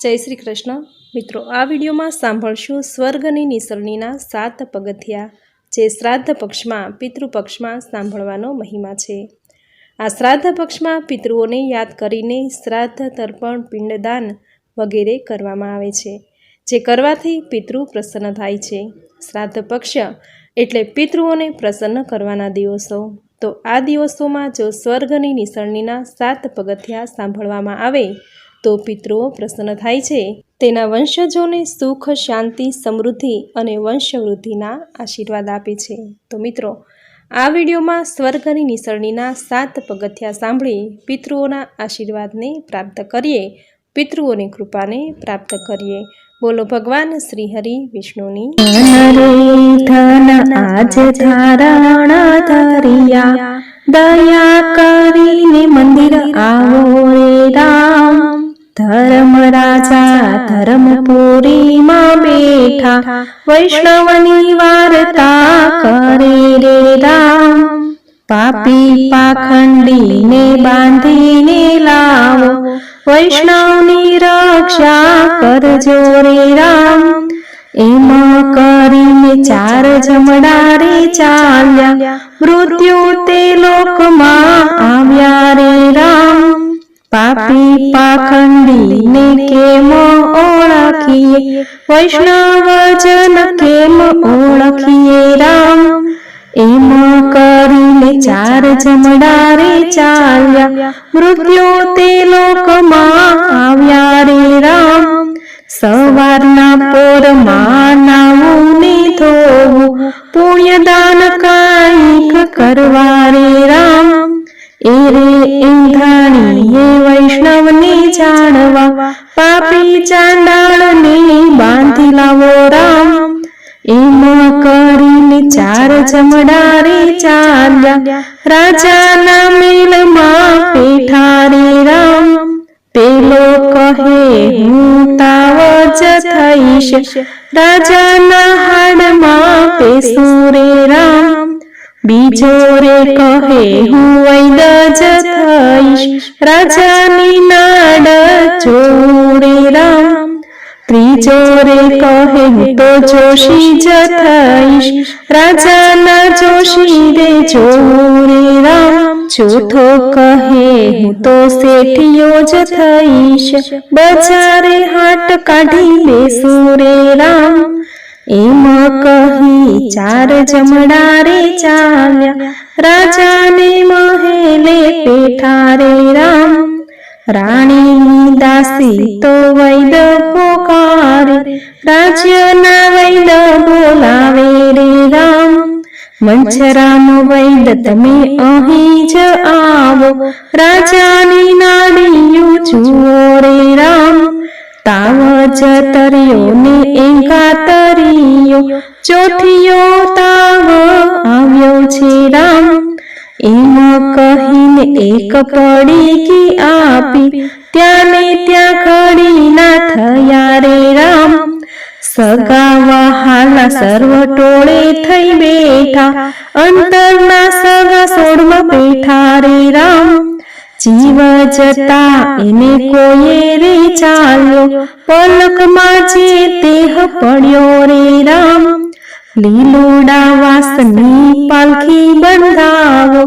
જય શ્રી કૃષ્ણ. મિત્રો, આ વિડીયોમાં સાંભળશું સ્વર્ગની નિસરણીના સાત પગથિયા જે શ્રાદ્ધ પક્ષમાં, પિતૃપક્ષમાં સાંભળવાનો મહિમા છે. આ શ્રાદ્ધ પક્ષમાં પિતૃઓને યાદ કરીને શ્રાદ્ધ, તર્પણ, પિંડદાન વગેરે કરવામાં આવે છે, જે કરવાથી પિતૃ પ્રસન્ન થાય છે. શ્રાદ્ધ પક્ષ એટલે પિતૃઓને પ્રસન્ન કરવાના દિવસો. તો આ દિવસોમાં જો સ્વર્ગની નિસરણીના સાત પગથિયા સાંભળવામાં આવે તો પિતૃઓ, પ્રસન્ન થાય છે. તેના વંશજોને સુખ, શાંતિ, સમૃદ્ધિ અને વંશવૃદ્ધિના આશીર્વાદ આપે છે. તો મિત્રો, આ વિડીયોમાં સ્વર્ગની નિસરણીના સાત પગથિયા સાંભળી પિતૃઓના આશીર્વાદને પ્રાપ્ત કરીએ. પિતૃઓની કૃપાને પ્રાપ્ત કરીએ. બોલો ભગવાન શ્રી હરિ વિષ્ણુની દયા કરીને મંદિર આવો રે રામ ધર્મ રાજા ધર્મપુરીમાં બેઠા, વૈષ્ણવની વાર્તા કરે રે રામ. પાપી પાખંડીને બાંધીને લાવો, વૈષ્ણવની રક્ષા કરજો રે રામ. એમ કરીને ચાર જમડા રે ચાલ્યા, મૃત્યુ તે લોકમાં આવ્યા રે પાપી પાખંડીને કેમ ઓળખીએ? વૈષ્ણવ જન કેમ ઓળખીએ રામ? એમ કરીને ચાર જમડા રે ચાલ્યા. મૃત્યુ તે લોકમાં આવ્યા રે રામ. સવારના પોરમાં નાવું ને ધોવું. પુણ્યદાન કાંઈક કરવા રે રામ. એ રે, એ પાપી ચાંડાળને બાંધી લાવો રામ. એમ કરીને ચાર જમડા ચાલ્યા. રાજાના મેલમાં પેઠારે રામ. પેલો કહે, હું તાવ જ થઈશ. રાજાના હાડમાં પેસું રામ. બીજો રે કહે, હું વૈદ જ થઈશ. રાજાની નાડ જોઉં રામ ત્રીજો રે કહે તો જોશી જ થઈશ રાજાના જોશી રે જોરે રામ ચોથો કહે હું તો શેઠિયો જ થઈશ બજારે હાટ કાઢી બેસું રે રામ એમ કહી ચાર જમણા રે ચાલ્યા રાજાને મહેલે પેઠા રે રામ રાણીની દાસી તો વૈદ પોકારે રાજ્યના વૈદ બોલાવે રે રામ. મંચરામ વૈદ તમે અહીં જ આવો, રાજાની નાડીયું જુઓ રે રામ. તાવ જતરિયો ને એંકા તરિયો ચોથિયો તાવ આવ્યો છે રામ. એમ કહીને એક પડીકી આપી ત્યાં ને ત્યાં ખડી ના થયા રે રામ. સગાવા હાલા સર્વ ટોળે થઈ બેઠા, અંતરના સગા સોળમાં બેઠા રે રામ. જીવ જતા એને કોઈએ રે ચાલ્યો, પલકમાં જે દેહ પડ્યો રે રામ. લીલોડા વાસની પાલખી બંધાવો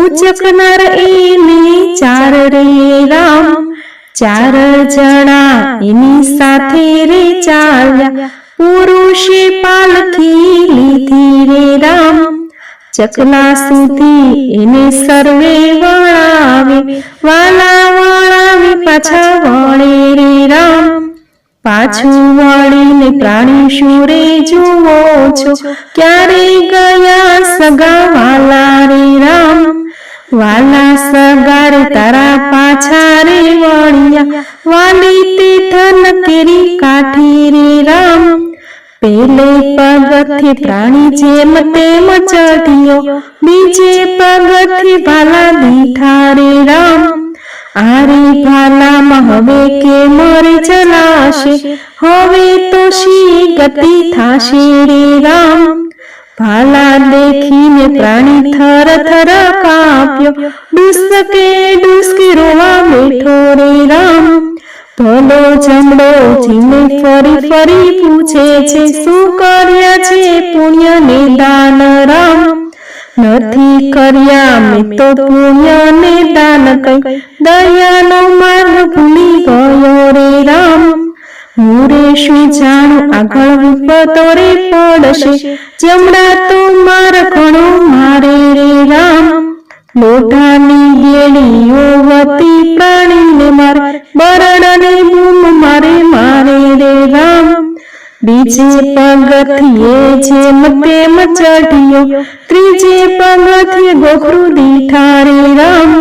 ઉચકનાર એને ચાર રે રામ. ચાર જણા એની સાથે રે ચાલ્યા, પુરુષે પાલખી લીધી રે રામ. ચકલા સુધી એને સર્વે વળાવે વાલા વળાવી પાછા વળે રે રામ. પાછું વળીને પ્રાણી શુરે જુઓ છો. ક્યારે ગયા સગા વાલા રે રામ? વાલા સગારે તારા પાછા રે વળ્યા. વાલી તે ધન કેરી કાઠી રે રામ. પેલે પગથી પ્રાણી જેમ તેમ ચઢ્યો. બીજે પગથી ભાલા દીઠા રે આરે ભાલામાં હવે કે મરે જલાશે હવે તો શી ગતિ થાશે રે રામ? ભાલા દેખીને પ્રાણી થર થર કાપ્યો. ડુસકે ડુસકે રોવા બેઠો રે રામ. ભલો જમડો જીને ફરી ફરી પૂછે છે, શું કર્યા છે પુણ્ય ને રામ? નથી કર્યા મેં તો પુણ્ય ને દાન કઈ. દયાનો માર્ગ ભૂલી ગયો રે રામ. હું રે શું જાણું આગળ વિપતો રે પડશે. જમણા તો માર ઘણો મારે રે રામ. લોઢાની ગેડીઓ વતી પ્રાણીને મારે. બરડને બૂમ મારે મારે રે રામ. બીજે પગથિયે જે તેમ ચઢ્યો ત્રીજે પગથિયે ગોખરુ દીઠા રે રામ.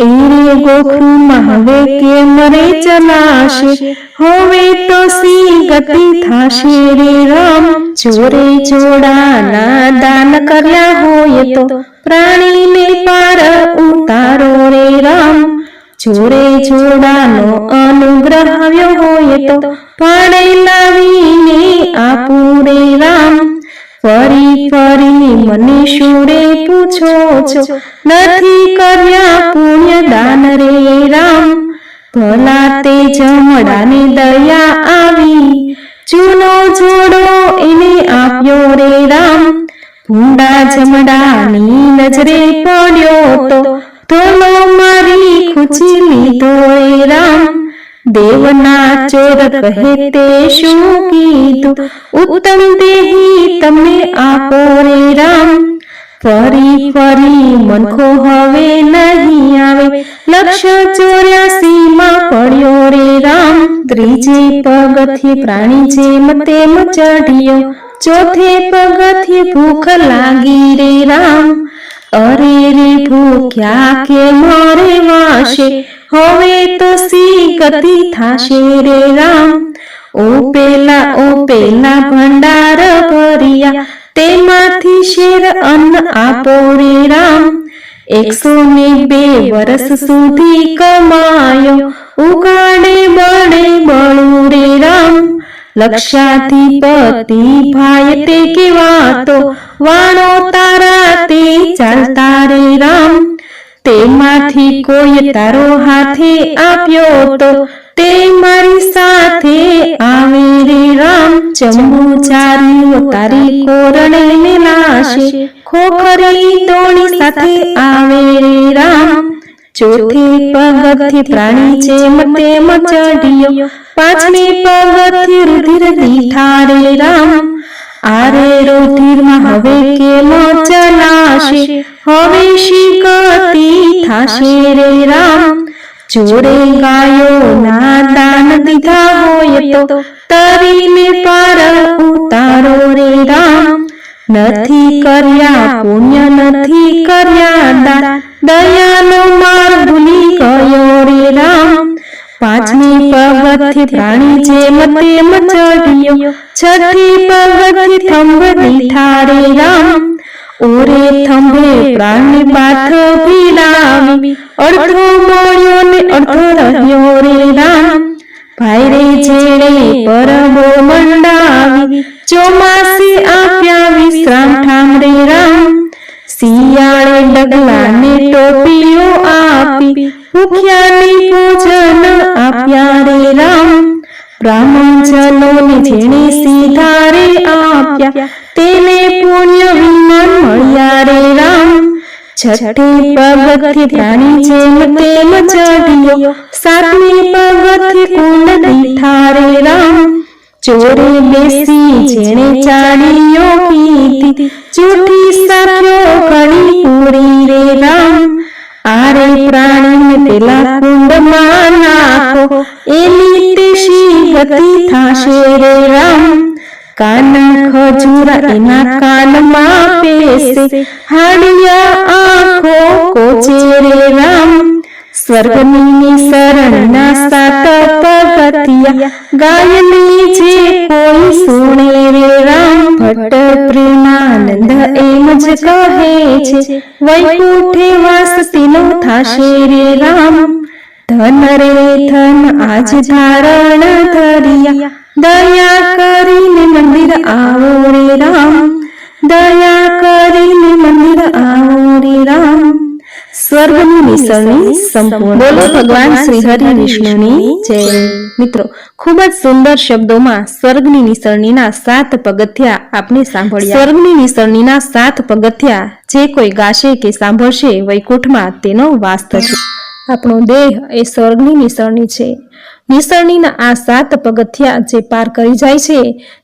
એરે ગોખરુ મહવે કે મરે ચલાશે, હોવે તો સી ગતિ થાશે રે રામ. ચોરે જોડાના દાન કર્યા હોય તો, પ્રાણીને પાર ઉતારો રે રામ. ચોરે જોડાનો અનુગ્રહાવ્યો હોય તો પાડે લાવીને આપું રે રામ. ફરી ફરી મને શુરે પૂછો છો? નથી કર્યા પુણ્ય દાન રે રામ. ભલા તે જમડાને દયા આવી. ચૂનો જોડો એને આપ્યો રે રામ. ભૂંડા જમડાની નજરે પડ્યો તો તોલો મારી ખુચી લીધો રામ, દેવના ચોર કહે તે શું કીધું ઉત્તમ દેહી તમે આપો રે રામ. ફરી ફરી મનખો હવે નહીં આવે. લક્ષ ચોર્યાસી માં પડ્યો રે રામ. ત્રીજે પગથી પ્રાણી જેમ તેમ ચઢ્યો ચોથે પગથી ભૂખ લાગી રે રામ. અરે રે ભૂખ્યા કે મોરે વાશે, હવે તો સી ગતિ થાશે રે રામ. ઓ પેલા ઓ પેલા ભંડાર ભર્યા, તેમાંથી શેર અન્ન આપો રે રામ. એકસો ને બે વર્ષ સુધી કમાયો, ઉગાડે બળે બળું રે રામ. લક્ષાધિપતિ ભાઈ તે કેવા તો વાણો તારા તે ચાલતા રે રામ. તેમાંથી કોઈ તારો હાથે આપ્યો તો તે મારી સાથે આવે રે રામ. ચંબુ ચાર્યો તારી કોરણે ને લાશે ખોખરી દોણી સાથે આવે રે રામ. ચોથે પગથી પ્રાણી છે મતે મચડ્યો પાંચમે પગથી રુધિર દીઠા રે રામ. આરે રુધિરમાં હવે કેલો ચલાશે? હવે શિકતી થાશે રે રામ? જોડે ગાયો ના દાન દીધા હોય તો તરીને પાર ઉતારો રે રામ. નથી કર્યા, પુણ્ય નથી કર્યા દાન. દયાનો માર ભૂલી ગયો રે રામ. પાંચમી પગથી પ્રાણી જે મતે મચડ્યો, છઠ્ઠી પગથી થંભ દીઠા રામ. ઓરે થંભે પ્રાણી પાથ ભીડાવી અડધો મળ્યો ને અડધો રહ્યો રે રામ. ભાઈ રે જેડે પરબો મંડાવી, ચોમાસે આપ્યા વિશ્રામ ઠામ રે રામ. શિયાળે ડગલાને ટોપીઓ આપી ભૂખ્યાની ભોજન આપ્યા રે રામ. બ્રાહ્મણ જેણે સીધા રે આપ્યા, તેને પુણ્ય વિમાન મળ્યા રે રામ. છઠ્ઠે પગથી પ્રાણી જેમ તેમ ચઢ્યો, સાતમી પગથી કુંડ દીઠા રે રામ. ચોરે બેસી જેણે ચાડીઓ કીધી જૂઠી સાખ્યો ઘણી પૂરી રે રામ. આરે પ્રાણીને પેલા કુંડમાં નાખો. એની તેશી ગતિ થાશે રે રામ. કાન ખજૂરા એના કાનમાં પેસે હાડિયા આંખો કોચે રે રામ. સ્વર્ગની શરણના ગાયની જે કોઈ સુણે રે રામ ભટ્ટ પ્રેમાનંદ, એમ જ કહે છે, વૈકુંઠે વાસ તેનો થાશે રે રામ. ધન રે ધન આજ ધારણ ધરિયા. દયા કરીને નિસરણી સંપૂર્ણ બોલો ભગવાન શ્રી હરિ વિષ્ણુની જય. મિત્રો ખૂબ જ સુંદર શબ્દોમાં સ્વર્ગની નિસરણીના સાત પગથિયા આપને સાંભળ્યા. સ્વર્ગની નિસરણીના સાત પગથિયા જે કોઈ ગાશે કે સાંભળશે વૈકુંઠમાં તેનો વાસ થશે. આપણો દેહ એ સ્વર્ગની નિસરણી છે. નિસરણીના આ સાત પગથિયા જે પાર કરી જાય છે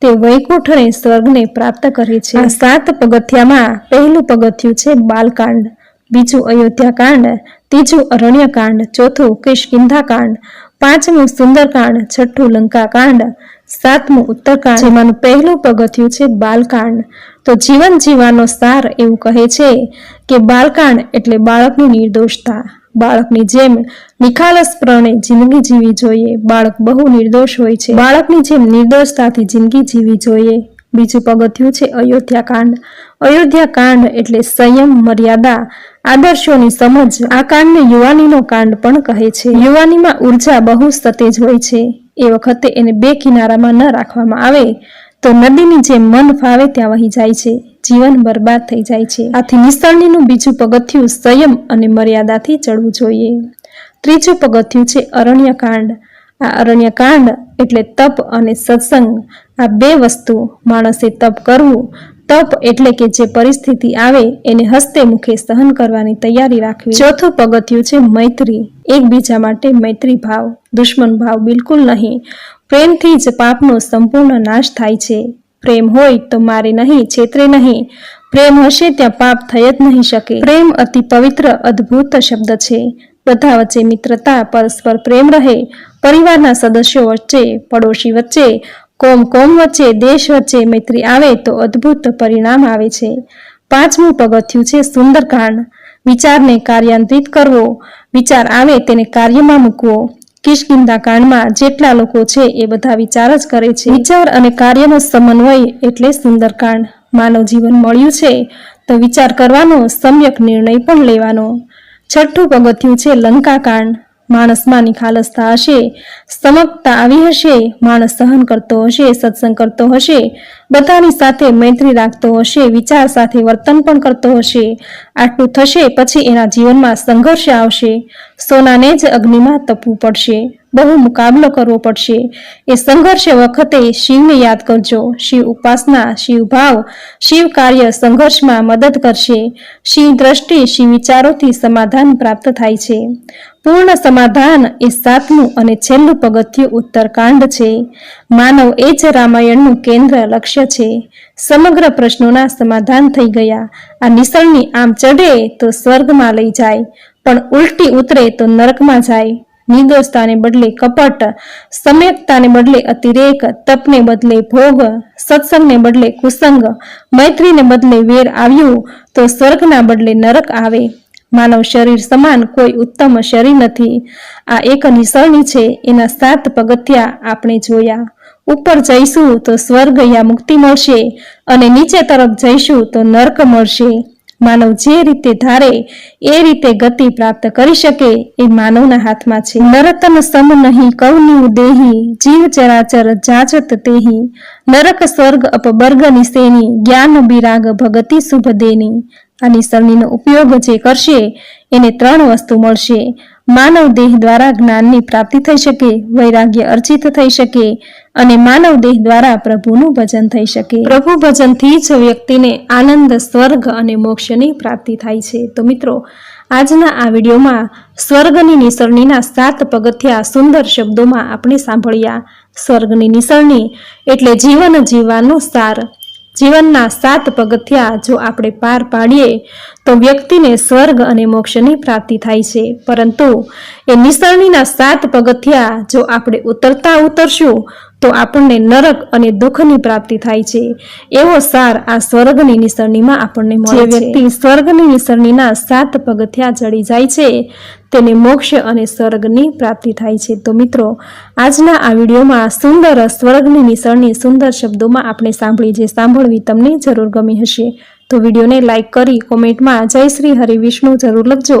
તે વૈકુંઠ અને સ્વર્ગને પ્રાપ્ત કરે છે. આ સાત પગથિયામાં પહેલું પગથિયું છે બાલકાંડ બીજું અયોધ્યાકાંડ ત્રીજું અરણ્યકાંડ, ચોથું કિષ્કિંધાકાંડ પાંચમું સુંદરકાંડ, છઠ્ઠું લંકાકાંડ, સાતમું ઉત્તરકાંડ જેમાંનું પહેલું પગથિયું છે બાલકાંડ. તો જીવન જીવવાનો સાર એવું કહે છે કે બાલકાંડ એટલે બાળકની નિર્દોષતા. બાળકની જેમ નિખાલસપણે જિંદગી જીવી જોઈએ. બાળક બહુ નિર્દોષ હોય છે. બાળકની જેમ નિર્દોષતાથી જિંદગી જીવી જોઈએ. બીજું પગથિયું છે અયોધ્યાકાંડ. અયોધ્યાકાંડ એટલે સંયમ, મર્યાદા. આદર્શોની સમજ આ કાંડને યુવાનીનો કાંડ પણ કહે છે. યુવાનીમાં ઊર્જા બહુ સતેજ હોય છે. એ વખતે એને બે કિનારામાં ન રાખવામાં આવે તો નદીની જેમ મન ફાવે ત્યાં વહી જાય છે. જીવન બરબાદ થઈ જાય છે. આથી નિસરણીનું બીજું પગથિયું સંયમ અને મર્યાદાથી ચડવું જોઈએ. ત્રીજું પગથિયું છે અરણ્યકાંડ. આ અરણ્યકાંડ એટલે તપ અને સત્સંગ. આ બે વસ્તુ માણસે તપ કરવું તપ એટલે કે જે પરિસ્થિતિ આવે એને હસ્તે મુખે સહન કરવાની તૈયારી રાખવી. ચોથું પગથિયું છે મૈત્રી, એકબીજા માટે મૈત્રી ભાવ, દુશ્મન ભાવ બિલકુલ નહીં. પ્રેમથી જ પાપનો સંપૂર્ણ નાશ થાય છે. પ્રેમ હોય તો મારે નહીં, છેતરે નહીં. પ્રેમ હશે ત્યાં પાપ થઈ જ નહીં શકે. પ્રેમ અતિ પવિત્ર, અદ્ભુત શબ્દ છે. બધા વચ્ચે મિત્રતા, પરસ્પર પ્રેમ રહે. પરિવારના સદસ્યો વચ્ચે, પડોશી વચ્ચે કોમ કોમ વચ્ચે, દેશ વચ્ચે મૈત્રી આવે તો અદ્ભુત પરિણામ આવે છે. પાંચમું પગથિયું છે સુંદરકાંડ. વિચારને કાર્યાન્વિત કરવો. વિચાર આવે તેને કાર્યમાં મૂકવો. કિશકિંદા કાંડમાં જેટલા લોકો છે એ બધા વિચાર જ કરે છે. વિચાર અને કાર્યનો સમન્વય એટલે સુંદરકાંડ. માનવ જીવન મળ્યું છે તો વિચાર કરવાનો, સમ્યક નિર્ણય પણ લેવાનો. છઠ્ઠું પગથિયું છે લંકાકાંડ. માણસમાં નિખાલસતા હશે સમકતા આવી હશે, માણસ સહન કરતો હશે, સત્સંગ કરતો હશે, બધાની સાથે મૈત્રી રાખતો હશે, વિચાર સાથે વર્તન પણ કરતો હશે. આટલું થશે પછી એના જીવનમાં સંઘર્ષ આવશે. સોનાને જ અગ્નિમાં તપવું પડશે. બહુ મુકાબલો કરવો પડશે. એ સંઘર્ષ વખતે શિવને યાદ કરજો. શિવ ઉપાસના, શિવ ભાવ, શિવ કાર્ય સંઘર્ષમાં મદદ કરશે. શિવ દ્રષ્ટિ, શિવ વિચારોથી સમાધાન પ્રાપ્ત થાય છે. પૂર્ણ સમાધાન એ સાતમું અને છેલ્લું પગથિયું ઉત્તરકાંડ છે. માનવ એ જ રામાયણનું કેન્દ્ર લક્ષ્ય છે. સમગ્ર પ્રશ્નોના સમાધાન થઈ ગયા. આ નિસરણી આમ ચઢે તો સ્વર્ગમાં લઈ જાય, પણ ઉલટી ઉતરે તો નરકમાં જાય. નિર્દોષતાને બદલે કપટ, સમ્યકતાને બદલે અતિરેક, તપને બદલે ભોગ, સત્સંગને બદલે કુસંગ, મૈત્રીને બદલે વેર આવ્યું તો સ્વર્ગના બદલે નરક આવે. માનવ શરીર સમાન કોઈ ઉત્તમ શરીર નથી. આ એક નિસરણી છે. એના સાત પગથિયા આપણે જોયા. ઉપર જઈશું તો સ્વર્ગ યા મુક્તિ મળશે અને નીચે તરફ જઈશું તો નર્ક મળશે. માનવ જે રીતે ધારે, એ રીતે ગતિ પ્રાપ્ત કરી શકે એ માનવના હાથમાં છે. નરતન સમ નહીં કૌન્યુ દેહી, જીવ ચરાચર જાચત તેહી. નરક સ્વર્ગ અપબર્ગ નિસેની, જ્ઞાન બિરાગ ભગતિ શુભ દેની. આ નિસરણીનો ઉપયોગ જે કરશે, એને ત્રણ વસ્તુ મળશે. માનવ દેહ દ્વારા જ્ઞાનની પ્રાપ્તિ થઈ શકે, વૈરાગ્ય અર્જિત થઈ શકે અને માનવ દેહ દ્વારા પ્રભુનું ભજન થઈ શકે. પ્રભુ ભજનથી જ વ્યક્તિને આનંદ, સ્વર્ગ અને મોક્ષની પ્રાપ્તિ થાય છે. તો મિત્રો, આજના આ વિડીયોમાં સ્વર્ગની નિસરણીના સાત પગથિયા સુંદર શબ્દોમાં આપણે સાંભળ્યા સ્વર્ગની નિસરણી એટલે જીવન જીવવાનો સાર. જીવનના સાત પગથિયા જો આપણે પાર પાડીએ, તો વ્યક્તિને સ્વર્ગ અને મોક્ષની પ્રાપ્તિ થાય છે. પરંતુ એ નિસરણીના સાત પગથિયા જો આપણે ઉતરતા ઉતરશું તો આપણને નરક અને દુઃખની પ્રાપ્તિ થાય છે. એવો સાર આ સ્વર્ગની નિસરણીમાં આપણને મળે છે. વ્યક્તિ સ્વર્ગની નિસરણીના સાત પગથિયા ચડી જાય છે તેને મોક્ષ અને સ્વર્ગની પ્રાપ્તિ થાય છે. તો મિત્રો આજના આ વિડીયોમાં સુંદર સ્વર્ગની નિસરણી સુંદર શબ્દોમાં આપણે સાંભળી જે સાંભળવી તમને જરૂર ગમી હશે. તો વિડીયોને લાઇક કરી કોમેન્ટમાં જય શ્રી હરિ વિષ્ણુ જરૂર લખજો.